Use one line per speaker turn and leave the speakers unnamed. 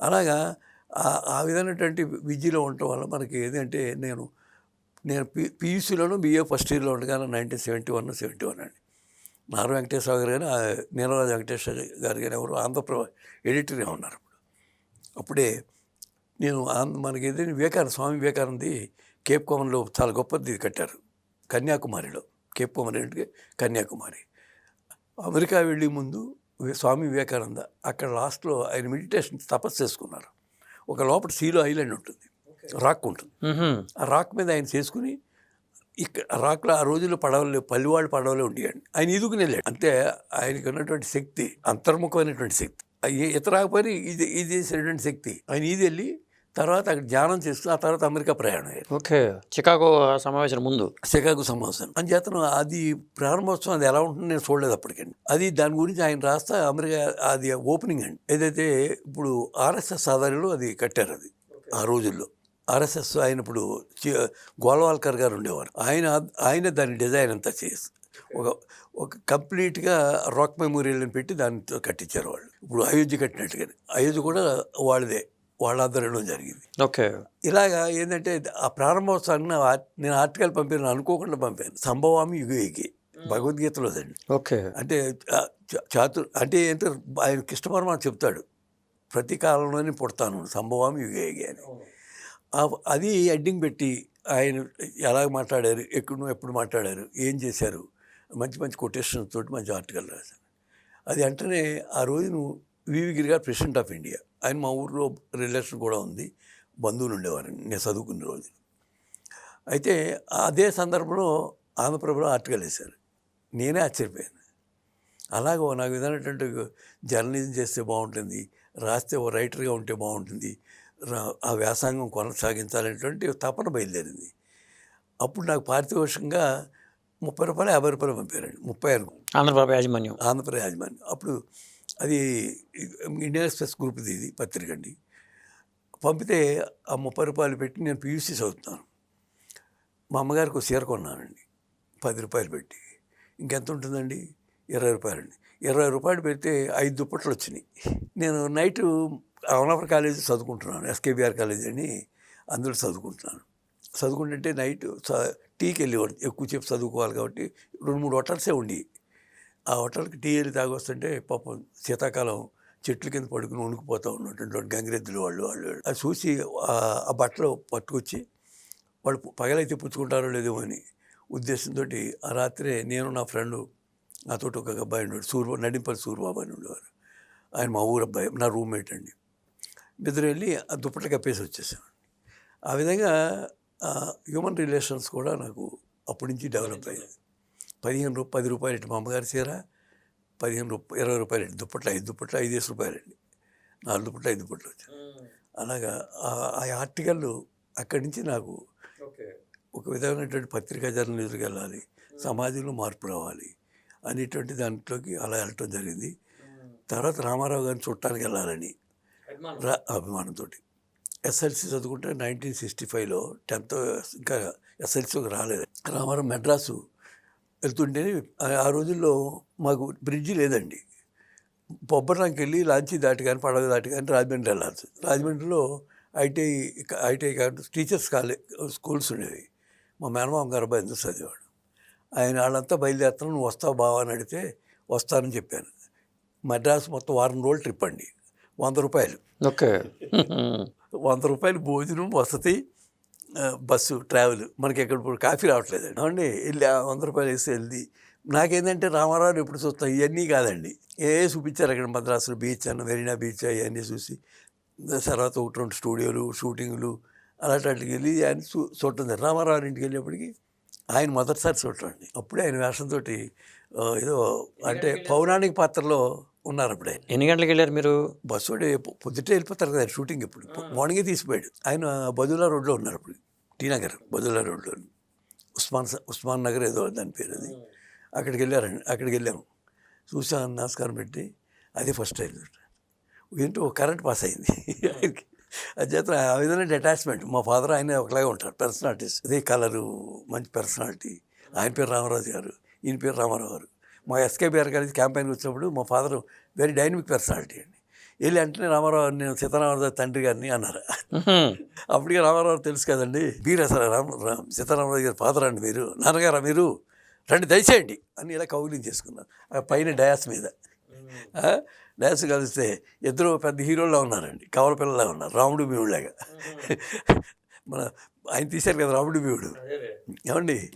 అలాగా ఆ- విధమైనటువంటి విద్యలో ఉండటం వల్ల మనకి ఏదంటే నేను నేను పి పీయూసీలోను బిఏ ఫస్ట్ ఇయర్లో ఉండగానే nineteen seventy one seventy one అండి. నారా వెంకటేశ్వర గారు కానీ నీలరాజు వెంకటేశ్వర గారు కానీ ఎవరు ఆంధ్రప్రభ ఎడిటర్గా ఉన్నారు అప్పుడు. అప్పుడే నేను మనకి ఏదైనా వివేకానంద స్వామి వివేకానంది కేప్ కోమన్లో చాలా గొప్పది కట్టారు. కన్యాకుమారిలో కేప్ కోమన్ అంటే కన్యాకుమారి. అమెరికా వెళ్ళే ముందు స్వామి వివేకానంద అక్కడ లాస్ట్లో ఆయన మెడిటేషన్ తపస్సు చేసుకున్నారు. ఒక లోపల సీలో ఐలాండ్ ఉంటుంది. రాక్ ఉంటుంది. ఆ రాక్ మీద ఆయన చేసుకుని ఇక్కడ రాక్లో ఆ రోజుల్లో పడవలు పల్లివాళ్ళు పడవలే ఉండేయండి. ఆయన ఈదుకుని వెళ్ళాడు. అంతే ఆయనకు ఉన్నటువంటి శక్తి అంతర్ముఖమైనటువంటి శక్తి. ఆ ఏ- ఇతర రాకపోయినా ఇది ఇది చేసినటువంటి శక్తి. ఆయన ఈది వెళ్ళి తర్వాత అక్కడ ధ్యానం చేస్తూ ఆ తర్వాత అమెరికా ప్రయాణం అయ్యారు.
ఓకే. చికాగో సమావేశం ముందు.
చికాగో సమావేశం. అంచేతను అది ప్రారంభోత్సవం అది ఎలా ఉంటుందో నేను చూడలేదు అప్పటికండి. అది దాని గురించి ఆయన రాస్తా అమెరికా అది ఓపెనింగ్ అండి. ఏదైతే ఇప్పుడు ఆర్ఎస్ఎస్ ఆధారంలో అది కట్టారు అది ఆ రోజుల్లో. ఆర్ఎస్ఎస్ ఆయన ఇప్పుడు గోల్వాల్కర్ గారు ఉండేవారు. ఆయన ఆయన దాని డిజైన్ అంతా చేసి ఒక ఒక కంప్లీట్గా రాక్ మెమోరియల్ అని పెట్టి దానితో కట్టించారు వాళ్ళు. ఇప్పుడు అయోధ్య కట్టినట్టుగానే. అయోధ్య కూడా వాళ్ళదే. వాళ్ళ ఆధ్వర్యంలో జరిగింది.
ఓకే.
ఇలాగా ఏంటంటే ఆ ప్రారంభోత్సవాన్ని నేను ఆర్టికల్ పంపాను అనుకోకుండా పంపాను. సంభవామి యుగేకి భగవద్గీతలో అండి
ఓకే.
అంటే ఆ చా- చాతు అంటే ఏంటో ఆయన కృష్ణపరమ చెప్తాడు ప్రతి కాలంలోనే పుడతాను సంభవామి యుగేగి అని. అది ఎడ్డింగ్ పెట్టి ఆయన ఎలా మాట్లాడారు ఎక్కడ ఎప్పుడు మాట్లాడారు ఏం చేశారు మంచి మంచి కొటేషన్ తోటి మంచి ఆర్టికల్ రాశాను అది వెంటనే ఆ రోజును వివి గిరి గారు ప్రెసిడెంట్ ఆఫ్ ఇండియా. ఆయన మా ఊర్లో రిలేషన్ కూడా ఉంది. బంధువులు ఉండేవారు. నేను చదువుకున్న రోజు. అయితే అదే సందర్భంలో ఆంధ్రప్రభలో ఆర్టికల్ వేశారు. నేనే ఆశ్చర్యపోయాను. అలాగో నాకు విధమైనటువంటి జర్నలిజం చేస్తే బాగుంటుంది. రాస్తే ఓ రైటర్గా ఉంటే బాగుంటుంది. ఆ వ్యాసంగం కొనసాగించాలనేటువంటి తపన బయలుదేరింది. అప్పుడు నాకు పారితోషికంగా ముప్పై రూపాయలు యాభై రూపాయలు పంపారండి. ముప్పై అనుకో
ఆంధ్రప్రభ యాజమాన్యం.
ఆంధ్రప్రదేశ్ యాజమాన్యం. అప్పుడు అది ఇండియన్ ఎక్స్ప్రెస్ గ్రూప్ది ఇది పత్రిక అండి. పంపితే ఆ ముప్పై రూపాయలు పెట్టి నేను పీయూసీ చదువుతున్నాను. మా అమ్మగారికి ఒక చీర కొన్నానండి పది రూపాయలు పెట్టి. ఇంకెంత ఉంటుందండి? ఇరవై రూపాయలండి ఇరవై రూపాయలు పెడితే ఐదు దుప్పట్లు వచ్చినాయి. నేను నైట్ అమలాపురం కాలేజీ చదువుకుంటున్నాను ఎస్కేబిఆర్ కాలేజీ అని అందులో చదువుకుంటున్నాను. చదువుకుంటుంటే నైట్ చ- టీకి వెళ్ళేవాడు ఎక్కువసేపు చదువుకోవాలి కాబట్టి రెండు మూడు హోటల్సే ఉండి ఆ హోటల్కి టీ వెళ్ళి తాగొస్తుంటే పాపం శీతాకాలం చెట్ల కింద పడుకుని వణుకుపోతూ ఉన్నటువంటి గంగిరెద్దులు వాళ్ళు వాళ్ళు అది చూసి ఆ- బట్టలు పట్టుకొచ్చి వాళ్ళు పగలైతే పుచ్చుకుంటారో లేదో అని ఉద్దేశంతో ఆ రాత్రే నేను నా ఫ్రెండ్ నాతో ఒక అబ్బాయి ఉండేవాడు సూర్య నడింపల్లి సూర్యబాబు అని ఉండేవారు ఆయన మా ఊరు అబ్బాయి నా రూమ్మేట్ అండి. ఇద్దరు వెళ్ళి ఆ దుప్పట్లు కప్పేసి వచ్చేసాం. ఆ విధంగా హ్యూమన్ రిలేషన్స్ కూడా నాకు అప్పటి నుంచి డెవలప్ అయ్యాయి. పదిహేను రూపాయలు పది రూపాయలు ఇటు మా అమ్మగారి చీర పదిహేను రూపాయలు ఇరవై రూపాయలు ఇటు దుప్పట్లు ఐదు దుప్పట్లు ఐదేసి రూపాయలండి నాలుగు దుప్పట్లు ఐదు దుప్పట్లు వచ్చాయి. అలాగా ఆ- ఆర్టికల్ అక్కడి నుంచి నాకు ఒక విధమైనటువంటి పత్రికా జర్నలిజంకి వెళ్ళాలి సమాజంలో మార్పు రావాలి అనేటువంటి దాంట్లోకి అలా వెళ్ళటం జరిగింది. తర్వాత రామారావు గారిని చుట్టానికి వెళ్ళాలని. రా అభిమానంతో ఎస్ఎల్సి చదువుకుంటే నైన్టీన్ సిక్స్టీ ఫైవ్లో టెన్త్ ఇంకా ఎస్ఎల్సీకి రాలేదు. రామారావు మెడ్రాసు వెళ్తుంటే ఆ- రోజుల్లో మాకు బ్రిడ్జి లేదండి. బొబ్బరానికి వెళ్ళి లాంచీ దాటి కానీ పడవ దాటి కానీ రాజమండ్రి వెళ్ళాల్సి రాజమండ్రిలో ఐటీఐ ఐటీఐ కాదు టీచర్స్ కాలేజ్ స్కూల్స్ ఉండేవి. మా మేనమామ గారు అబ్బాయి ఎందుకు చదివాడు ఆయన వాళ్ళంతా బయలుదేరుతాను నువ్వు వస్తావు బావా అని అడిగితే వస్తానని చెప్పాను. మద్రాసు మొత్తం వారం రోజులు ట్రిప్ అండి. వంద రూపాయలు.
ఓకే.
వంద రూపాయలు భోజనం వసతి బస్సు ట్రావెల్. మనకి ఎక్కడ ఇప్పుడు కాఫీ రావట్లేదండి. అవునండి వెళ్ళి వంద రూపాయలు వేసి వెళ్ళి. నాకేంటంటే రామారావు ఎప్పుడు చూస్తాం ఇవన్నీ కాదండి. ఏ చూపించారు అక్కడ మద్రాసులో బీచ్ అన్న మెరీనా బీచ్ అవన్నీ చూసి. తర్వాత ఒకటి రెండు స్టూడియోలు షూటింగ్లు అలాంటికి వెళ్ళి ఆయన చూ చూడటం. రామారావు ఇంటికి వెళ్ళేప్పటికి ఆయన మొదటిసారి చూడటం అండి అప్పుడే ఆయన వేషంతో ఏదో అంటే పౌరాణిక పాత్రలో ఉన్నారు అప్పుడు. ఆయన
ఎన్ని గంటలకు వెళ్ళారు మీరు?
బస్సు పొద్దుటే వెళ్ళిపోతారు కదా షూటింగ్ ఇప్పుడు. మార్నింగే తీసిపోయాడు. ఆయన బదులా రోడ్లో ఉన్నారు అప్పుడు. టీ నగర్ రోడ్లో ఉస్మాన్ స- ఉస్మాన్ నగర్ ఏదో దాని పేరు అది. అక్కడికి వెళ్ళారండి అక్కడికి వెళ్ళాము. చూసా నమస్కారం పెట్టి అదే ఫస్ట్ టైం ఏంటో కరెంట్ పాస్ అయింది. ఆయనకి అది చేత ఆ విధమైన అటాచ్మెంట్ మా ఫాదర్ ఆయన ఒకలాగే ఉంటారు పర్సనాలిటీస్ అదే కలరు మంచి పర్సనాలిటీ ఆయన పేరు రామరాజు గారు ఈయన పేరు రామారావు గారు. మా ఎస్కేబీఆర్ గారి క్యాంపెయిన్కి వచ్చినప్పుడు మా ఫాదర్ వెరీ డైనమిక్ పర్సనాలిటీ అండి. వెళ్ళి వెంటనే రామారావు నేను సీతారామరావు తండ్రి గారిని అన్నారు. అప్పటికే రామారావు తెలుసు కదండి మీరు అసలు రామ రామ సీతారామరాజు గారి అండి మీరు నాన్నగారా మీరు? రండి దయచేయండి అని ఇలా కౌగిలింగ్ చేసుకున్నారు. ఆ పైన డయాస్ మీద. ఆ, డయాస్ కలిస్తే ఇద్దరు పెద్ద హీరోల్లో ఉన్నారండి కవల పిల్లలా ఉన్నారు రాముడు భీముడిలాగా మన ఆయన తీశారు కదా రాముడు భీముడు. ఏమండి?